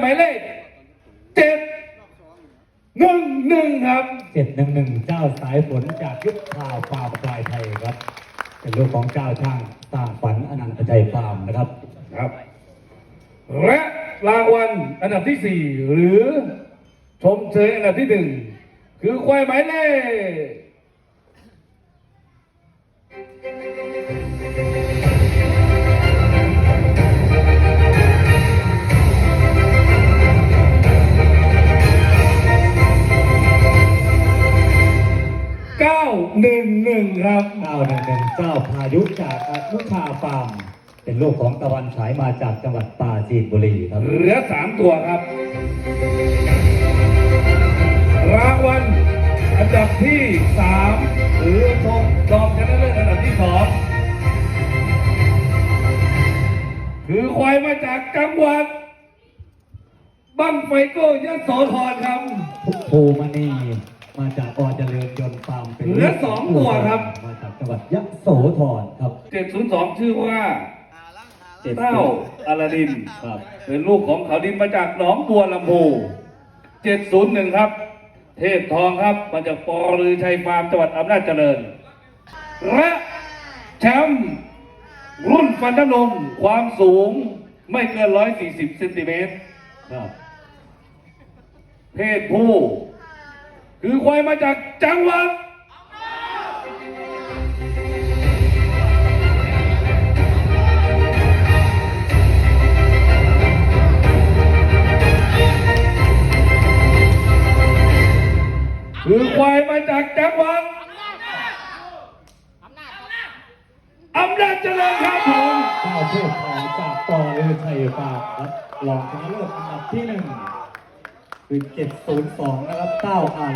หมายเลขเจ็ดหนึ่งหนึ่งครับเจ็ดหนึ่งหนึ่งเจ้าสายฝนจากยุทธภาฟาร์มปลายไทยครับ เป็นลูกของเจ้าช่างสร้างฝันอนันตชัยฟาร์มนะครับครับ และรางวัลอันดับที่สี่หรือชมเชยอันดับที่หนึ่งคือควายหมายเลข เก้าหนึ่งหนึ่งครับ เก้าหนึ่งหนึ่งเจ้าพายุจากอนุชาฟาร์ม เป็นลูกของตะวันฉายมาจากจังหวัดปราจีนบุรีครับ เหลือสามตัวครับ รางวัลอันดับที่สามหรือทงรองชนะเลิศอันดับที่สองคือควายมาจากจังหวัดบ้านไฟโก้ยโสธรครับทุกภูมณี มาจากอเจริญยนต์ฟาร์มเป็นเหลือสองตัวครับ มาจากจังหวัดยะโสธรครับ702ชื่อว่าเจ็ดเต้าอาลาดินครับเป็นลูกของเขาดินมาจากหนองบัวลำพู701ครับ เทพทองครับมาจากปอรือชัยฟาร์มจังหวัดอำนาจเจริญและแชมป์รุ่นฟันน้ำนมความสูงไม่เกิน 140เซนติเมตรครับ เพศผู้ คือควายมาจากจังหวัดคือควายมาจากจังหวัดอำนาจเจริญครับผมเจ้าเทพทองจากปอเรือชัยฟาร์มครับรองชนะเลิศอันดับที่หนึ่งคือ702 นะครับเต้าอา